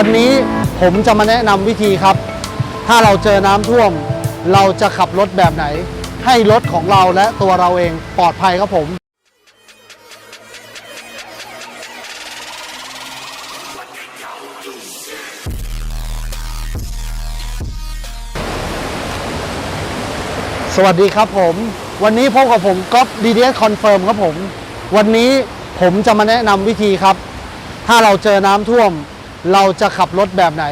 วันนี้ผมจะมาแนะนำวิธีครับ ถ้าเราเจอน้ำท่วม เราจะขับรถแบบไหน ให้รถของเราและตัวเราเองปลอดภัยครับผมสวัสดีครับผม วันนี้พบกับผมก๊อฟ DDS Confirm ครับผม วันนี้ผมจะมาแนะนำวิธีครับ ถ้าเราเจอน้ำท่วม เราจะขับรถแบบไหน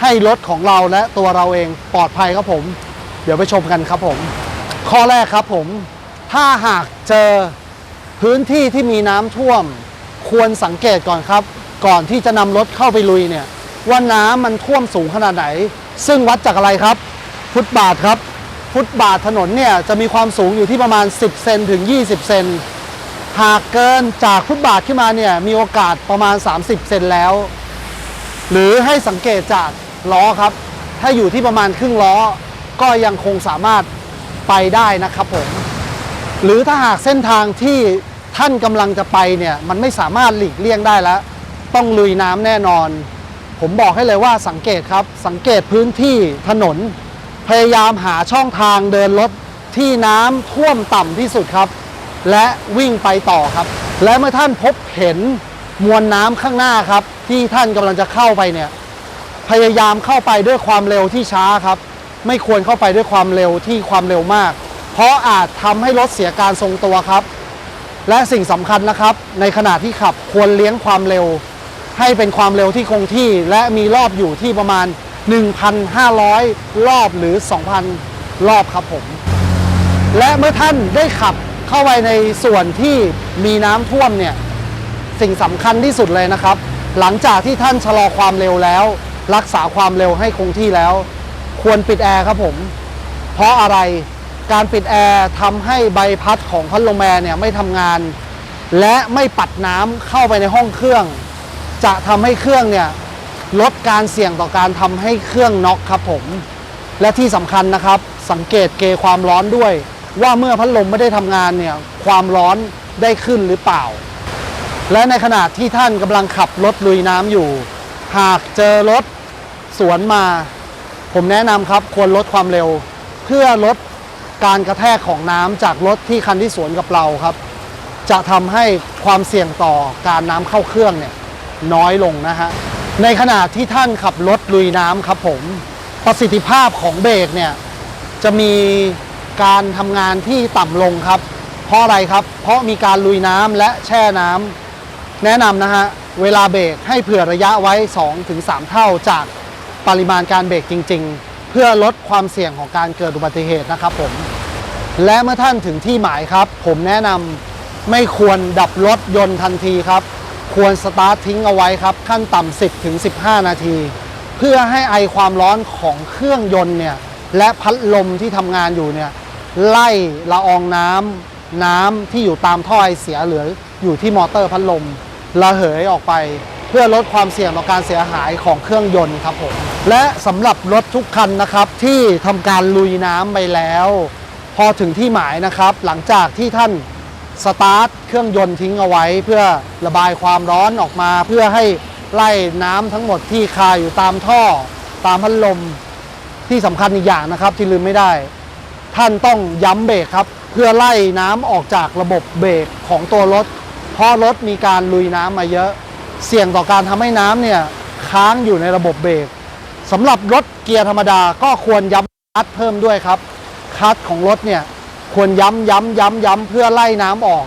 ให้รถของเราและตัวเราเองปลอดภัยครับผม เดี๋ยวไปชมกันครับผม ข้อแรกครับผม ถ้าหากเจอพื้นที่ที่มีน้ำท่วม ควรสังเกตก่อนครับ ก่อนที่จะนำรถเข้าไปลุยเนี่ยว่าน้ำมันท่วมสูงขนาดไหน ซึ่งวัดจากอะไรครับ ฟุตบาทครับ ฟุตบาทถนนเนี่ยจะมีความสูงอยู่ที่ประมาณ 10 เซนถึง 20 เซนหากเกินจากฟุตบาทขึ้นมาเนี่ยมีโอกาสประมาณ 30 เซนแล้ว หรือให้สังเกตจากล้อครับ ถ้าอยู่ที่ประมาณครึ่งล้อ ก็ยังคงสามารถไปได้นะครับผม หรือถ้าหากเส้นทางที่ท่านกำลังจะไปเนี่ยมันไม่สามารถหลีกเลี่ยงได้แล้ว ต้องลุยน้ำแน่นอน ผมบอกให้เลยว่าสังเกตครับ สังเกตพื้นที่ถนน พยายามหาช่องทางเดินรถที่น้ำท่วมต่ำที่สุดครับ และวิ่งไปต่อครับ และเมื่อท่านพบเห็น มวลน้ำข้างหน้าครับ ที่ท่านกำลังจะเข้าไปเนี่ยพยายามเข้าไปด้วยความเร็วที่ช้าครับ ไม่ควรเข้าไปด้วยความเร็วที่ความเร็วมาก เพราะอาจทำให้รถเสียการทรงตัวครับ และสิ่งสำคัญนะครับ ในขณะที่ขับควรเลี้ยงความเร็ว ให้เป็นความเร็วที่คงที่ และมีรอบอยู่ที่ประมาณ 1,500 รอบหรือ 2,000 รอบครับผม และเมื่อท่านได้ขับเข้าไปในส่วนที่มีน้ำท่วมเนี่ย สิ่งสำคัญที่สุดเลยนะครับ หลังจากที่ท่านชะลอความเร็วแล้ว รักษาความเร็วให้คงที่แล้ว ควรปิดแอร์ครับผม เพราะอะไรการปิดแอร์ทำให้ใบพัดของพัดลมแอร์เนี่ยไม่ทำงาน และไม่ปัดน้ำเข้าไปในห้องเครื่อง จะทำให้เครื่องเนี่ยลดการเสี่ยงต่อการทำให้เครื่องน็อกครับผม และที่สำคัญนะครับ สังเกตเกความร้อนด้วย ว่าเมื่อพัดลมไม่ได้ทำงานเนี่ยความร้อนได้ขึ้นหรือเปล่า และในขณะที่ท่านกำลังขับรถลุยน้ำอยู่ หากเจอรถสวนมา ผมแนะนำครับควรลดความเร็ว เพื่อลดการกระแทกของน้ำจากรถที่คันที่สวนกับเราครับ จะทำให้ความเสี่ยงต่อการน้ำเข้าเครื่องเนี่ยน้อยลงนะฮะในขณะที่ท่านขับรถลุยน้ำครับผมประสิทธิภาพของเบรกเนี่ยจะมีการทำงานที่ต่ำลงครับ เพราะอะไรครับ เพราะมีการลุยน้ำและแช่น้ำ แนะนำนะฮะ เวลาเบรกให้เผื่อระยะไว้ 2-3 เท่าจากปริมาณการเบรกจริง ๆ เพื่อลดความเสี่ยงของการเกิดอุบัติเหตุนะครับผม และเมื่อท่านถึงที่หมายครับ ผมแนะนำไม่ควรดับรถยนต์ทันทีครับ ควรสตาร์ททิ้งเอาไว้ครับ ขั้นต่ำ10ถึง15 นาที เพื่อให้ไอความร้อนของเครื่องยนต์เนี่ยและพัดลมที่ทำงานอยู่เนี่ยไล่ละอองน้ำน้ำที่อยู่ตามท่อไอเสียหลืออยู่ที่มอเตอร์พัดลม ระเหยออกไปเพื่อลดความเสี่ยงต่อการเสียหายของเครื่องยนต์ครับผมและสำหรับรถทุกคันนะครับที่ทำการลุยน้ำไปแล้ว พอถึงที่หมายนะครับ หลังจากที่ท่านสตาร์ทเครื่องยนต์ทิ้งเอาไว้ เพื่อระบายความร้อนออกมา เพื่อให้ไล่น้ำทั้งหมดที่คาอยู่ตามท่อ ตามพัดลมที่สำคัญอีกอย่างนะครับที่ลืมไม่ได้ ท่านต้องย้ำเบรกครับ เพื่อไล่น้ำออกจากระบบเบรกของตัวรถ เพราะรถมีการลุยน้ำมาเยอะ เสี่ยงต่อการทำให้น้ำเนี่ยค้างอยู่ในระบบเบรกสำหรับรถเกียร์ธรรมดาก็ควรย้ำคัดเพิ่มด้วยครับ คัดของรถเนี่ยควรย้ำย้ำย้ำย้ำเพื่อไล่น้ำออก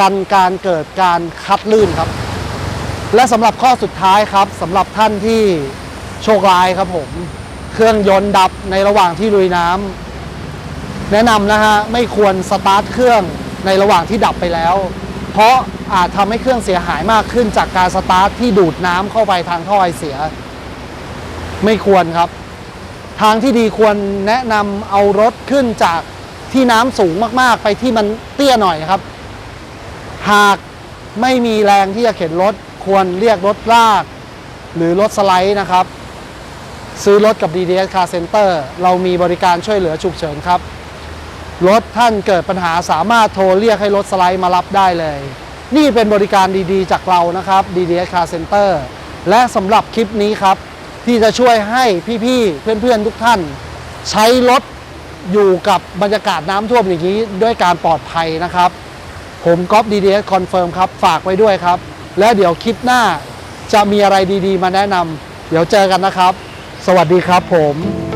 กันการเกิดการคัดลื่นครับ และสำหรับข้อสุดท้ายครับสำหรับท่านที่โชคร้ายครับผม เครื่องยนต์ดับในระหว่างที่ลุยน้ำแนะนำนะฮะไม่ควรสตาร์ทเครื่องในระหว่างที่ดับไปแล้ว เพราะอาจทำให้เครื่องเสียหายมากขึ้นจากการสตาร์ทที่ดูดน้ำเข้าไปทางท่อไอเสีย ไม่ควรครับ ทางที่ดีควรแนะนำเอารถขึ้นจากที่น้ำสูงมากๆ ไปที่มันเตี้ยหน่อยครับ หากไม่มีแรงที่จะเข็นรถควรเรียกรถลาก หรือรถสไลด์นะครับ ซื้อรถกับ DDS Car Center เรามีบริการช่วยเหลือฉุกเฉินครับ รถท่านเกิดปัญหาสามารถโทรเรียกให้รถสไลด์มารับได้เลย นี่เป็นบริการดีๆ จากเรานะครับ DDS Car Center และสำหรับคลิปนี้ครับ ที่จะช่วยให้พี่ๆ เพื่อนๆ ทุกท่าน ใช้รถอยู่กับบรรยากาศน้ำท่วมอย่างนี้ด้วยการปลอดภัยนะครับ ผมก๊อฟดีดีคอนเฟิร์มครับ ฝากไว้ด้วยครับ และเดี๋ยวคลิปหน้าจะมีอะไรดีๆ มาแนะนำเดี๋ยวเจอกันนะครับ สวัสดีครับผม